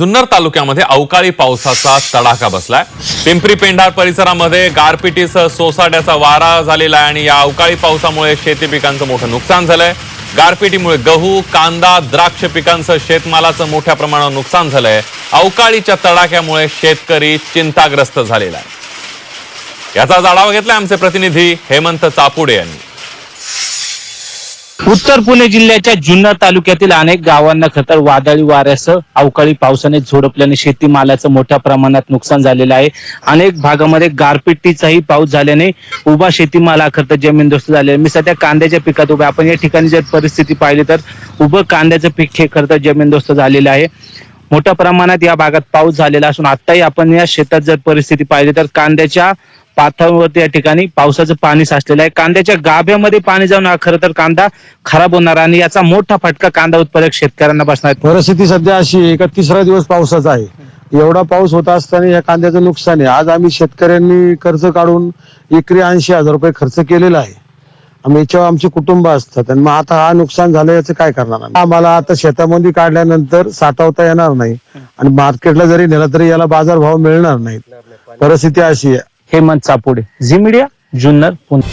जुन्नर तालुक्यामध्ये अवकाळी पावसाचा तडाखा बसलाय. पिंपरी पेंढार परिसरामध्ये गारपिटीसह सोसाट्याचा वारा झालेला आहे आणि या अवकाळी पावसामुळे शेती पिकांचं मोठं नुकसान झालंय. गारपिटीमुळे गहू कांदा द्राक्ष पिकांचं शेतमालाचं मोठ्या प्रमाणावर नुकसान झालंय. अवकाळीच्या तडाख्यामुळे शेतकरी चिंताग्रस्त झालेला आहे. याचा आढावा घेतलाय आमचे प्रतिनिधी हेमंत चापुडे यांनी. उत्तर पुणे जिल्ह्याच्या जुन्नर तालुक्यातील अनेक गावांना खतर वादळी वाऱ्यासह अवकाळी पावसाने झोडपल्याने शेतीमालाचं मोठ्या प्रमाणात नुकसान झालेलं आहे. अनेक भागामध्ये गारपिटीचाही पाऊस झाल्याने उभा शेतीमाल खतर जमीनदोस्त झाले मी सध्या कांद्याच्या पिकात उभा आपण या ठिकाणी जर परिस्थिती पाहिली तर उभं कांद्याचं पीक हे खरं जमीनदोस्त झालेलं आहे. मोठ्या प्रमाणात या भागात पाऊस झालेला असून आताही आपण या शेतात जर परिस्थिती पाहिली तर कांद्याच्या पाथावरती या ठिकाणी पावसाचं पाणी साचलेलं आहे. कांद्याच्या गाभ्यामध्ये पाणी जाऊन हा खरं तर कांदा खराब होणार आणि याचा मोठा फटका कांदा उत्पादक शेतकऱ्यांना बसणार परिस्थिती सध्या अशी आहे का तिसरा दिवस पावसाचा आहे. एवढा पाऊस होता असताना या कांद्याचं नुकसान आहे. आज आम्ही शेतकऱ्यांनी कर्ज काढून एकरी ऐंशी हजार रुपये खर्च केलेला आहे. आम्ही याच्यावर आमचे कुटुंब असतात आणि मग आता हा नुकसान झालं याचं काय करणार आम्हाला आता शेतामध्ये काढल्यानंतर साठवता येणार नाही. आणि मार्केटला जरी नेला तरी याला बाजारभाव मिळणार नाही. परिस्थिती अशी आहे. हेमंत चापुडे झी मीडिया जुन्नर पुणे.